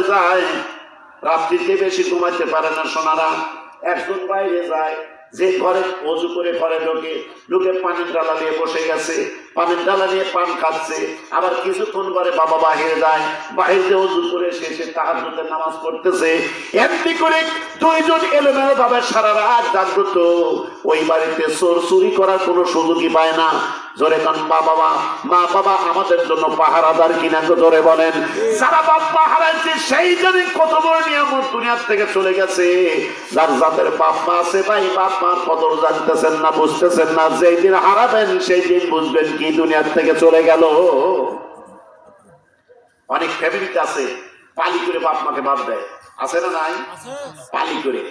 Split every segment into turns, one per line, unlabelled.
যায়। রাত্রিতে বেশি ঘুমাইতে পারে না সোনারা। একজন বাইরে যায়, যে ঘরে অজু করে ঘরে ঢোকে, ঢুকে পানির ডালা দিয়ে বসে গেছে। পানির ডালা নিয়ে পান খাচ্ছে আবার কিছুক্ষণ পরে বাবা বাহিরে যায়। বাহিরে অজু করে সে সে তাহার নামাজ পড়তেছে। এমনি করে দুইজন এলোমেলো ভাবে সারা রাত জাগ্রত। ওই বাড়িতে চোর চুরি করার কোনো সুযোগই পায় না। জোরে কান, মা বাবা মা বাবা, আমাদের জন্য পাহারাদার কিনা তো জোরে বলেন। সারা বাপ পাহারাইছে সেই জানে কত বড় নিয়ামত দুনিয়ার থেকে চলে গেছে। যার যাদের বাপ মা আছে, ভাই বাপ মা কদর জানতেছেন না, বুঝতেছেন না। যেই দিন হারাবেন, সেই দিন বুঝবেন কি দুনিয়ার থেকে চলে গেল। অনেক ফ্যামিলিতে আছে, পালি করে বাপ মাকে বাদ দেয়। আছে না নাই? পালি করে।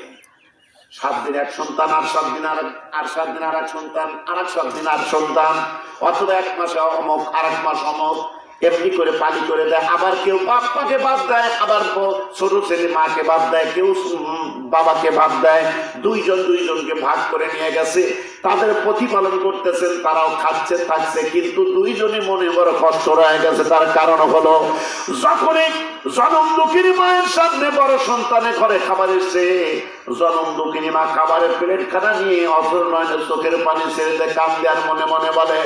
সাত দিন এক সন্তান, আর সাত দিন আর আর সাত দিন আর এক সন্তান, আর এক সাত দিন আর সন্তান। অথবা এক মাসে অমক, আর এক মাস অমক। এমনি করে পানি করে দেয়, আবার কেউ বাপ মাকে বাদ দেয়, আবার ছোট ছেলে মাকে বাদ দেয়, কেউ বাবাকে বাদ দেয়, দুইজন দুইজনকে ভাগ করে নিয়ে গেছে। তাদের প্রতিপালন করতেছেন, তারাও খাচ্ছে, থাকছে, কিন্তু দুইজনই মনে বড় কষ্ট রয়ে গেছে, তার কারণ হলো যখনই জনম দুঃখিনী মায়ের সামনে বড় সন্তানে ঘরে খাবার এসে জনম দুঃখিনী মা খাবারের প্লেট খানা নিয়ে অসর নয়নে চোখের পানি ছেড়ে দেয় কান্দে মনে মনে বলে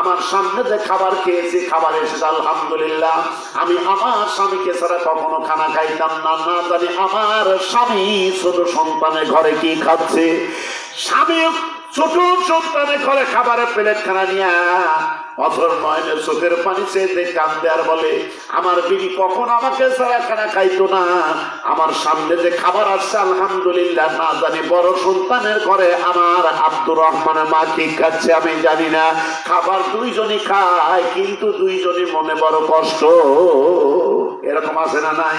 আমার সামনে যে খাবার খেয়েছি, খাবার এসেছে, আলহামদুলিল্লাহ। আমি আমার স্বামীকে ছাড়া কখনো খানা খাইতাম না না জানি আমার স্বামী ছোট সন্তানের ঘরে কি খাচ্ছে। স্বামী ছোট সন্তানের ঘরে খাবারের প্লেট খানা নিয়ে অথর নয়নে চোখের পানি চেয়ে কান্দে আর বলে, আমার বিবি কখন আমাকে ছাড়া খানা খাইতো না। আমার সামনে যে খাবার আসছে, আলহামদুলিল্লাহ, না জানি বড় সন্তানের ঘরে আমার আব্দুর রহমানের মা কি খাচ্ছে আমি জানি না। খাবার দুইজনই খায়, কিন্তু দুইজনই মনে বড় কষ্ট। এরকম আছে না নাই?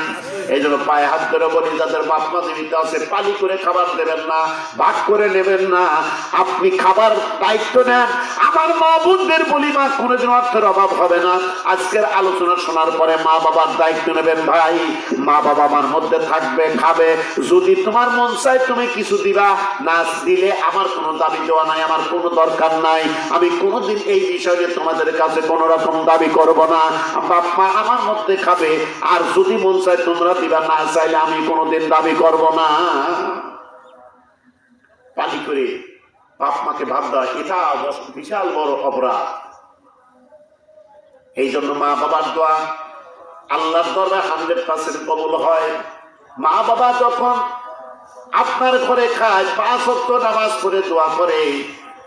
এই জন্য পায়ে হাত ধরে বলি, যাদের বাপ মা জীবিত আছে পালি করে খাবার দেবেন না, ভাগ করে নেবেন না। আপনি খাবার দায়িত্ব নেন। আমার মা বোনদের বলি, মা, কোনোদিন অর্থের অভাব হবে না। আজকের আলোচনা শোনার পরে মা বাবার দায়িত্ব নেবেন ভাই। মা বাবা আমার মধ্যে থাকবে, খাবে। যদি তোমার মন চায় তুমি কিছু দিবা। না দিলে আমার কোনো দাবি দেওয়া নাই, আমার কোনো দরকার নাই। আমি কোনোদিন এই বিষয়ে তোমাদের কাছে কোনো রকম দাবি করব না। বাপ মা আমার মধ্যে খাবে আর যদি মন চায় তোমরা দিবা, না চাইলে আমি কোনোদিন দাবি করব না। পালি করে বাপ মাকে ভাব দেওয়া এটা বিশাল বড় অপরাধ। এই জন্য মা বাবার দোয়া, আল্লাহর দরবার হান্ড্রেড পার্সেন্ট কবুল হয়। মা বাবা যখন আপনার ঘরে খায়, পাঁচ অক্ট নামাজ করে দোয়া করে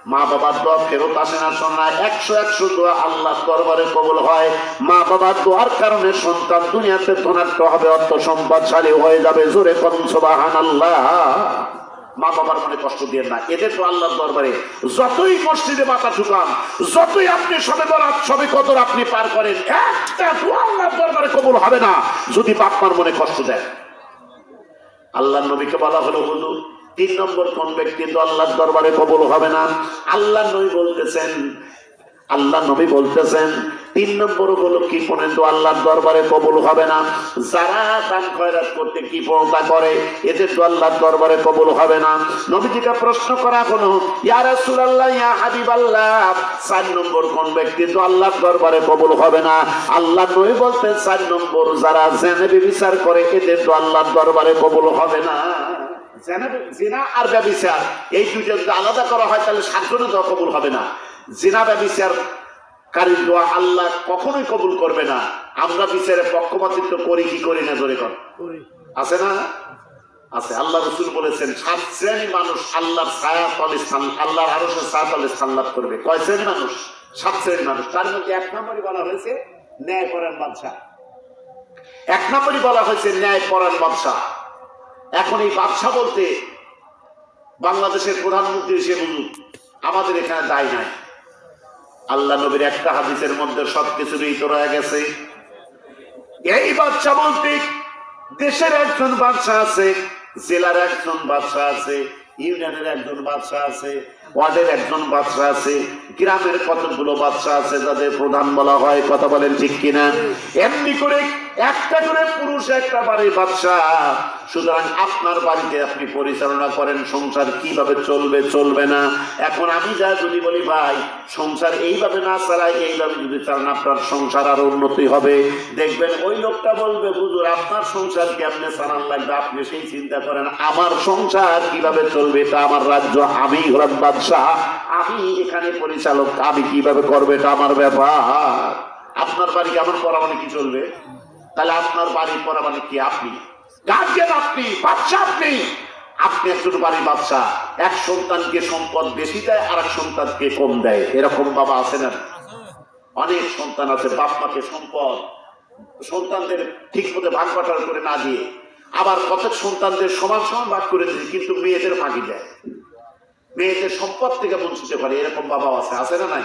মা বাবার দোয়া ফেরত আসে না শোনা একশো একশো দোয়া আল্লাহ দরবারে কবল হয়। মা বাবার দোয়ার কারণে সন্তান দুনিয়াতে ধনাত্ম হবে, অর্থ সম্পদশালী হয়ে যাবে। জোরে কনসবাহান আল্লাহ মা বাবার মনে কষ্ট দিয়ে না। এদের তো আল্লাহর দরবারে যতই মসজিদে মাথা ঠুকান যতই আপনি সবে বরাত, সবে কদর আপনি পার করেন, একটা দোয়া আল্লাহর দরবারে কবল হবে না। যদি বাপমার মনে কষ্ট দেয়। আল্লাহ নবীকে বলা হলো, হুজুর তিন নম্বর কোন ব্যক্তি তো আল্লাহর দরবারে কবল হবে না। আল্লাহ নবী বলতেছেন আল্লাহ নবী বলতেছেন, তিন নম্বর হলো কি পনে তো আল্লাহর দরবারে কবুল হবে না। যারা দান খয়রাত করতে কি পণতা করে, এদের তো আল্লাহর দরবারে কবল হবে না। নবীজিকে প্রশ্ন করা হলো, ইয়া রাসূলুল্লাহ, ইয়া হাবিবাল্লাহ? চার নম্বর কোন ব্যক্তি তো আল্লাহর দরবারে কবুল হবে না। আল্লাহ নবী বলতেন, চার নম্বর যারা জেনে বিচার করে, এদের তো আল্লাহর দরবারে কবল হবে না। জেনা- আর ব্যবিচার এই দুইটা যদি আলাদা করা হয় তাহলে সাতজনে দোয়া কবুল হবে না। জেনা ব্যবিচার কারীর দোয়া আল্লাহ কখনোই কবুল করবে না। আমরা বিচারে পক্ষপাতিত্ব করি কি করি না ধরে কর। আছে না? আছে। আল্লাহ রসুল বলেছেন সাত শ্রেণি মানুষ আল্লাহর ছায়া তলে স্থান আল্লাহর আরও ছায়া তলে স্থান লাভ করবে। কয় শ্রেণি মানুষ? সাত শ্রেণি মানুষ। তার মধ্যে এক নম্বরই বলা হয়েছে ন্যায় পরায়ণ বাদশাহ। এক নম্বরই বলা হয়েছে ন্যায় পরায়ণ বাদশাহ। এখন এই বাদশাহ বলতে বাংলাদেশের প্রধানমন্ত্রী সে বুঝুক আমাদের এখানে দায় নাই। আল্লাহ নবীর একটা হাদিসের মধ্যে সবকিছুরই তো রয়ে গেছে। এই বাচ্চা বলতে দেশের একজন বাদশাহ আছে, জেলার একজন বাদশাহ আছে, ইউনিয়নের একজন বাদশাহ আছে ওয়ার্ডের একজন বাচ্চা আছে, গ্রামের কতগুলো বাচ্চা আছে যাদের প্রধান বলা হয়, কথা বলেন ঠিক কিনা? এমনি করে একটা করে পুরুষ, একটা বাড়ির বাচ্চা সুতরাং আপনার বাড়িতে আপনি পরিচালনা করেন, সংসার কীভাবে চলবে চলবে না? এখন আমি যা যদি বলি, ভাই, সংসার এইভাবে না চালাই, এইভাবে যদি চালান, আপনার সংসার আরও উন্নতি হবে। দেখবেন ওই লোকটা বলবে বুঝুর আপনার সংসার কেমনে চালান লাগবে? আপনি সেই চিন্তা করেন, আমার সংসার কীভাবে চলবে? এটা আমার রাজ্য আমি হলাম আমি এখানে পরিচালক, আমি কীভাবে করবে এটা আমার ব্যাপার? আপনার বাড়ি কেমন মানে কি চলবে? তাহলে আপনার বাড়ির পড়া মানে কি আপনি? গার্জেন আপনি বাচ্চা আপনি। আপনি একজন বাড়ির বাচ্চা এক সন্তানকে সম্পদ বেশি দেয় আর এক সন্তানকে কম দেয়। এরকম বাবা আছে না? অনেক সন্তান আছে, বাপ মাকে সম্পদ, সন্তানদের ঠিক মতো ভাগ বাটার করে না দিয়ে। আবার কত সন্তানদের সমান সমান ভাগ করে দিয়ে, কিন্তু মেয়েদের ফাঁকি দেয়। মেয়েদের সম্পদ থেকে বঞ্চিত করে এরকম বাবা আছে আছে না নাই?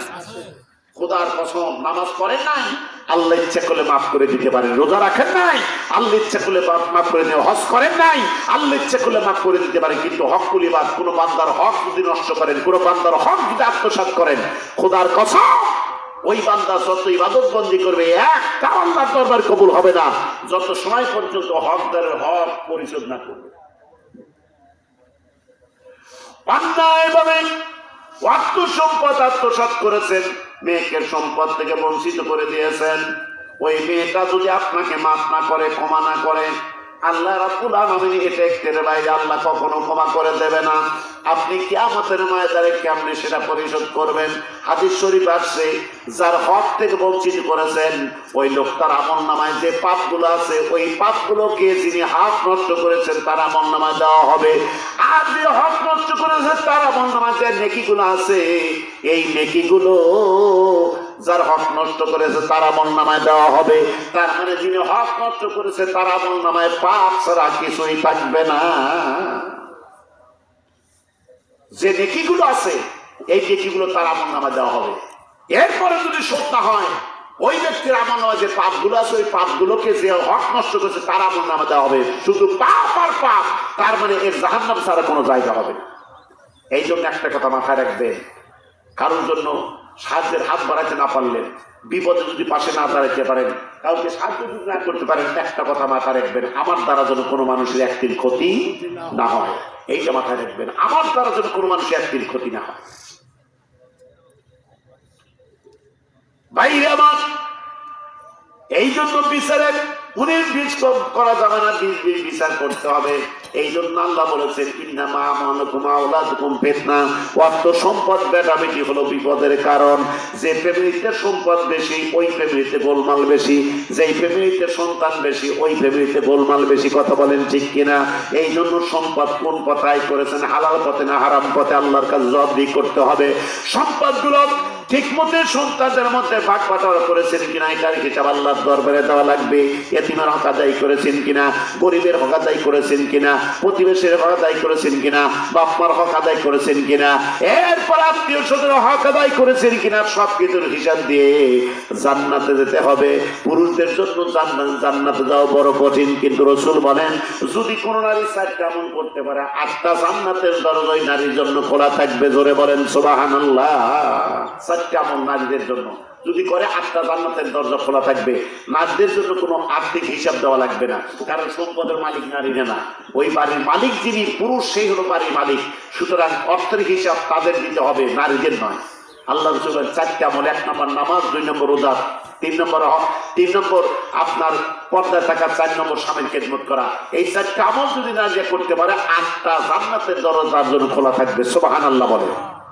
খোদার কসম নামাজ পড়েন নাই? আল্লাহ ইচ্ছা করলে মাফ করে দিতে পারেন রোজা রাখেন নাই? আল্লাহ ইচ্ছা করলে মাফ- করে দেওয়া হজ করেন নাই? আল্লাহ ইচ্ছা করলে মাফ করে দিতে পারেন কিন্তু হক কুলিবাদ কোনো বান্দার হক যদি নষ্ট করেন কোনো বান্দার হক যদি আত্মসাৎ করেন খোদার কসম ওই বান্দা যত ইবাদত বন্দি করবে একটা আল্লাহর দরবার কবুল হবে না যত সময় পর্যন্ত হকদারের হক পরিশোধ না করবে। অন্যায়ভাবে অর্থ সম্পদ আত্মসাৎ করেছেন, মেয়েকে সম্পদ থেকে বঞ্চিত করে দিয়েছেন। ওই মেয়েটা যদি আপনাকে মাফ না করে, ক্ষমা না করে আল্লাহ রাব্বুল আলামিন এটা একটের বাইরে আল্লাহ কখনো ক্ষমা করে দেবে না। আপনি কিয়ামতের ময়দানে কেমনে সেটা পরিশোধ করবেন? হাদিস শরীফ আসছে যার হক থেকে বঞ্চিত করেছেন, ওই লোকটার আমল নামায় যে পাপগুলো আছে, ওই পাপগুলোকে যিনি হাত নষ্ট করেছেন, তার আমল নামায় দেওয়া হবে। আর যে হক নষ্ট করেছেন তার আমল নামায় যে নেকিগুলো আছে, এই নেকিগুলো যার হক নষ্ট করেছে, তার আমল নামায় দেওয়া হবে। তার মানে যিনি হক নষ্ট করেছে, তার আমল নামায় পাপ ছাড়া কিছুই থাকবে না। যে নেকিগুলো আছে, এই নেকিগুলো তার আমল নামায় দেওয়া হবে। এরপরে যদি সত্য হয়, ওই ব্যক্তির আমল নামায় যে পাপগুলো আছে, ওই পাপগুলোকে যে হক নষ্ট করেছে, তার আমল নামা দেওয়া হবে। শুধু পাপ আর পাপ, তার মানে এর জাহান্নাম ছাড়া কোনো জায়গা হবে। এই জন্য একটা কথা মাথায় রাখবে কারোর জন্য সাহায্যের হাত বাড়াতে না পারলেন বিপদে যদি পাশে না দাঁড়াতে পারেন, কাউকে সাহায্য যদি না করতে পারেন, একটা কথা মাথায় রাখবেন, আমার দ্বারা যেন কোনো মানুষের একদিন ক্ষতি না হয়। এইটা মাথায় রাখবেন, আমার দ্বারা যেন কোনো মানুষের একদিন ক্ষতি না হয়। বাইরে আমার, এই জন্য বিচারের উনিশ বীজ করা যাবে না বীজ বীজ বিচার করতে হবে। এই জন্য আল্লাহ বলেছেন ইন্না মা মানকুমা ওলাদুকুম ফিতনা। অর্থ সম্পদ বেটাবেটি হলো বিপদের কারণ। যে ফ্যামিলিতে সম্পদ বেশি, ওই ফ্যামিলিতে গোলমাল বেশি। যেই ফ্যামিলিতে সন্তান বেশি, ওই ফ্যামিলিতে গোলমাল বেশি। কথা বলেন ঠিক কিনা? এই জন্য সম্পদ কোন পথায় করেছেন? হালাল পথে না হারাম পথে? আল্লাহর কাছে জবাবদি করতে হবে। সম্পদগুলো ঠিক মতো সন্তানদের মধ্যে ভাগ বাটোয়ারা করেছেন কিনা এটার হিসাব আল্লাহর দরবারে দেওয়া লাগবে। এতিমের হক আদায় করেছেন কিনা, গরিবের হক আদায় করেছেন কিনা, প্রতিবেশীর হক আদায় করেছেন কিনা, বাপমার হক আদায় করেছেন কিনা, এরপর আত্মীয় স্বজনের হক আদায় করেছেন কিনা সব কিছুর হিসাব দিয়ে জান্নাতে যেতে হবে। পুরুষদের জন্য জান্নাত- যাওয়া বড় কঠিন, কিন্তু রসুল বলেন, যদি কোনো নারী চারটা এমন করতে পারে, আটটা জান্নাতের দরজাই নারীর জন্য খোলা থাকবে। জোরে বলেন সোবাহান্লাহ চারটা এমন নারীদের জন্য। যদি করে আটটা জান্নাতের দরজা খোলা থাকবে। নারীদের জন্য কোনো আর্থিক হিসাব দেওয়া লাগবে না। কারণ সম্পদের মালিক নারী না ওই বাড়ির মালিক যিনি, পুরুষ সেই হলো বাড়ির মালিক। সুতরাং অর্থের হিসাব তাদের দিতে হবে, নারীদের নয়। আল্লাহ রসুলের চারটে আমল, এক নম্বর নামাজ, দুই নম্বর রোজা, তিন নম্বর তিন নম্বর আপনার পর্দায় থাকা, চার নম্বর স্বামীর খেদমত করা। এই চারটে আমল যদি না যে করতে পারে আটটা জান্নাতের দরজার জন্য খোলা থাকবে। সোবাহান আল্লাহ বলে।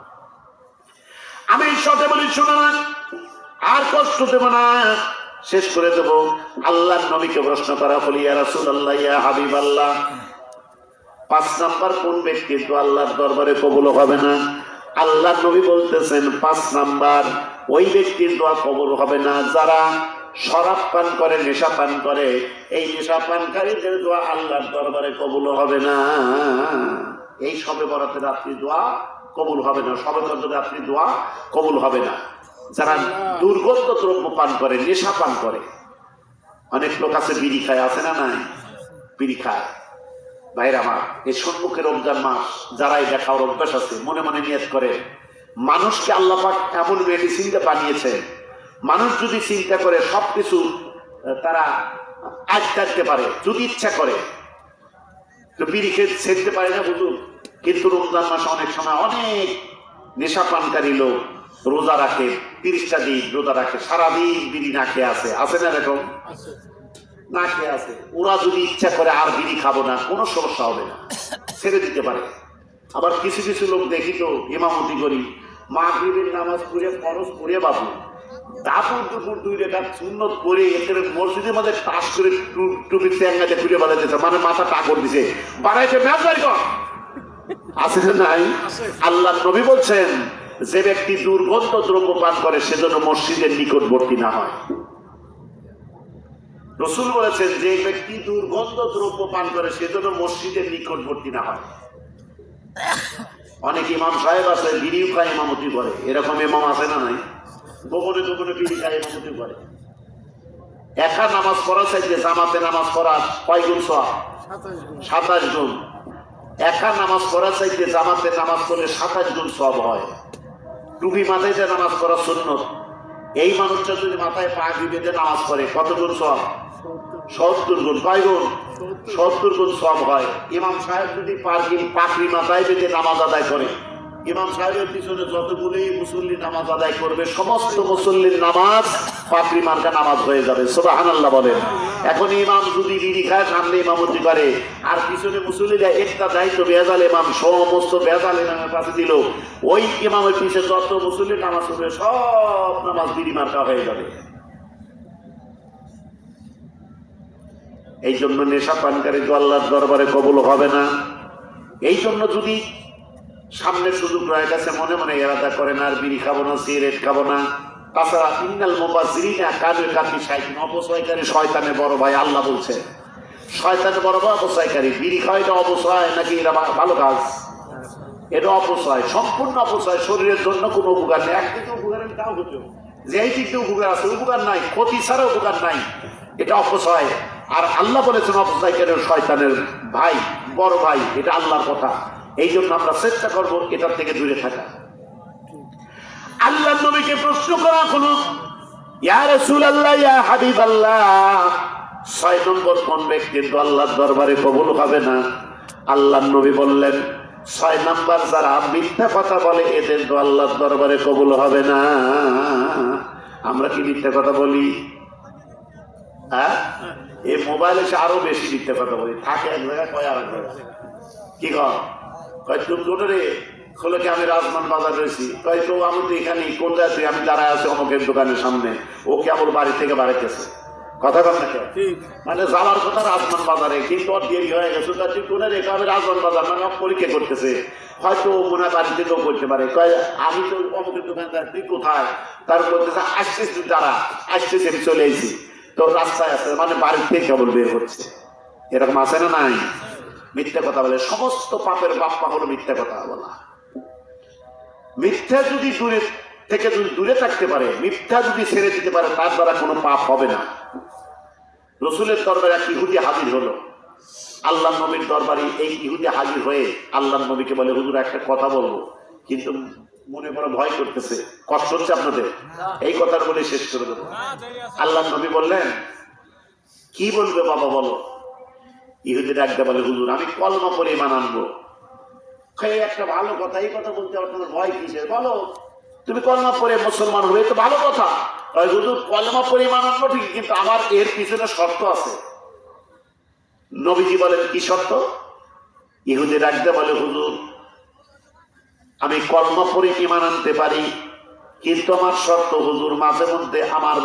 আমি সতে বলি, শুনে না। আর কষ্ট দেব না। শেষ করে দেব। আল্লাহ নবীকে প্রশ্ন করা বলি ইয়া হাবিব আল্লাহ পাঁচ নাম্বার, কোন ব্যক্তি তো আল্লাহর দরবারে কবুল হবে না? আল্লাহ নবী বলতেছেন, পাঁচ নাম্বার, ওই ব্যক্তির দোয়া কবুল হবে না। যারা শরাব পান করে, নেশা পান করে, এই নেশা পানকারীদের দোয়া আল্লাহর দরবারে কবুল হবে না। এই সবে বরাতে রাত্রি দোয়া কবুল হবে না। সবে বরাতে রাত্রি দোয়া কবুল হবে না। যারা দুর্গন্ধ দ্রব্য পান করে নেশা পান করে অনেক লোক আছে বিড়ি খায় আছে না নাই? বিড়ি খায়। ভাইরা আমার এই সম্মুখে রমজান মাস যারাই দেখার অভ্যাস আছে মনে মনে নিয়ত করে মানুষকে আল্লাপাক এমন মেডিসিনটা বানিয়েছে মানুষ যদি চিন্তা করে সবকিছু আহ, তারা আজ কাটতে পারে যদি ইচ্ছা করে। তো বিড়ি খেয়ে ছেড়তে পারে না বুঝুন কিন্তু রমজান মাসে অনেক সময় অনেক নেশা পানকারী লোক রোজা রাখে তিরিশটা দিন রোজা রাখে সারাদিন বিড়ি না খেয়ে আছে। আছে না এরকম? না খেয়ে আছে। ওরা যদি ইচ্ছা করে আর বিড়ি খাব না কোনো সমস্যা হবে না। ছেড়ে দিতে পারে। আবার কিছু কিছু লোক দেখি তো ইমামতি করি মা বিবির নামাজ পড়ে খরচ পড়ে বাবু। দাপুর দুপুর দুই রেখা সুন্নত করে এখানে মসজিদের মধ্যে টাস করে টু- টুপি চ্যাঙ্গাতে ঘুরে বেড়াইতেছে মানে মাথা টাকর দিছে। বাড়াইছে ম্যাচ বাড়ি কর আছে নাই? আল্লাহ নবী বলছেন যে ব্যক্তি দুর্গন্ধ দ্রব্য পান করে সেজন্য মসজিদের নিকটবর্তী না হয়। রসুল বলেছেন যে ব্যক্তি দুর্গন্ধ দ্রব্য পান করে সেজন্য মসজিদের নিকটবর্তী না হয়। অনেক ইমাম সাহেব আছে বিড়িও খায় ইমামতি করে। এরকম ইমাম আছে না নাই? গোপনে গোপনে বিড়ি খায় ইমামতি করে। একা নামাজ পড়া চাইতে জামাতে নামাজ পড়া কয় গুণ। সাতাশ গুণ। একা নামাজ পড়া চাইতে জামাতে নামাজ পড়লে সাতাশ গুণ সব হয়। টুপি মাথায় যে নামাজ পড়া সুন্নত। এই মানুষটা যদি মাথায় পাগড়ি বেঁধে নামাজ পড়ে, কত গুণ সব সত্তর গুণ। কয় গুণ? সত্তর গুণ সব হয়। ইমাম সাহেব যদি পাখি মাথায় বেঁধে নামাজ আদায় করে ইমাম সাহেবের পিছনে যতগুলোই মুসল্লি নামাজ আদায় করবে, সমস্ত মুসল্লির নামাজ পাগড়ি মার্কা নামাজ হয়ে যাবে। সোবাহান আল্লাহ বলেন। এখন ইমাম যদি বিড়ি খায়, সামনে ইমামতি করে। আর পিছনে মুসল্লিরা একটা দায়িত্ব, বেজাল ইমাম, সমস্ত বেজাল ইমামের পাশে দিল। ওই ইমামের পিছনে যত মুসল্লি নামাজ পড়বে, সব নামাজ বিড়ি মার্কা হয়ে যাবে। এই জন্য নেশা পানকারী তো আল্লাহর দরবারে কবল হবে না। এই জন্য যদি সামনে সুযোগ রয়ে গেছে মনে মনে এরাদা করে না, আর বিড়ি খাব না, সিগারেট খাব না। তাছাড়া ইন্নাল মোবাজিরিনা কাজের কাতি সাইকিন অপচয়কারী শয়তানের বড় ভাই, আল্লাহ বলছে। শয়তানের বড় ভাই অপচয়কারী বিড়ি খাওয়া এটা অপচয় নাকি এটা ভালো কাজ? এটা অপচয় সম্পূর্ণ অপচয় শরীরের জন্য কোনো উপকার নেই। একদিকে উপকার নেই, তাও হতো। যে এই দিকে উপকার আছে, উপকার নাই। ক্ষতি ছাড়া উপকার নাই। এটা অপচয় আর আল্লাহ বলেছেন অপচয়কারী শয়তানের ভাই, বড় ভাই, এটা আল্লাহর কথা। এই জন্য আমরা চেষ্টা করব এটার থেকে দূরে থাকা। আল্লাহ নবীকে প্রশ্ন করা আল্লাহ ইয়া হাবিব আল্লাহ ছয় নম্বর কোন আল্লাহর দরবারে হবে না? নবী বললেন, ছয় মিথ্যা কথা বলে দরবারে হবে না। আমরা কি মিথ্যা কথা বলি? হ্যাঁ? এই মোবাইলে এসে আরও বেশি মিথ্যা কথা বলি। থাকে এক জায়গায়, কয় আর কি কর কয় তুমি রে। খোলে কি আমি রাজমান বাজার রয়েছি? কয় তো আমি তো এখানে কোন তুই? আমি দাঁড়ায় আছি অমুকের দোকানের সামনে। ও কি আমার বাড়ি থেকে বাড়াইতেছে? কথা কর না মানে যাওয়ার কথা রাজমান বাজারে। কিন্তু ওর দেরি হয়ে গেছে? তা তুই কোনে রেখে আমি রাজমান বাজার মানে পরীক্ষা করতেছে। হয়তো ও মনে হয় বাড়ি থেকেও করতে পারে। কয় আমি তো অমুকের দোকানদার তুই কোথায়? তার বলতেছে আসছিস তুই দাঁড়া। আসছিস আমি চলে এসেছি। তো রাস্তায় আছে মানে বাড়ির থেকে কেবল বের হচ্ছে। এরকম আছে না নাই? মিথ্যা কথা বলে, সমস্ত পাপের বাপ্পা হলো মিথ্যা কথা বলা। মিথ্যা যদি দূরে থেকে যদি দূরে থাকতে পারে, মিথ্যা যদি ছেড়ে দিতে পারে, তার দ্বারা কোনো পাপ হবে না। রসুলের দরবারে এক ইহুদি হাজির হলো। আল্লাহ নবীর দরবারে এই ইহুদি হাজির হয়ে আল্লাহ নবীকে বলে, হুজুর, একটা কথা বলব। কিন্তু মনে বড় ভয় করতেছে। কষ্ট হচ্ছে আপনাদের? এই কথার বলে শেষ করে দেবো। আল্লাহ নবী বললেন, কি বলবে বাবা বলো? ইহুদি ডাকতে বলে, হুজুর, আমি কলমা পরে ইমান আনব। একটা ভালো কথা, এই কথা বলতে আপনার ভয় কিসের? বলো, তুমি কলমা পরে মুসলমান হবে তো ভালো কথা। হুজুর, কলমা পরে ইমান আনব ঠিক কিন্তু আমার এর পিছনে শর্ত আছে। নবীজি বলেন, কি শর্ত? ইহুদি ডাকতে বলে, হুজুর, আমি কলমা পরে ইমান আনতে পারি, কিন্তু আমার শর্ত, হুজুর, মাঝে মধ্যে আমার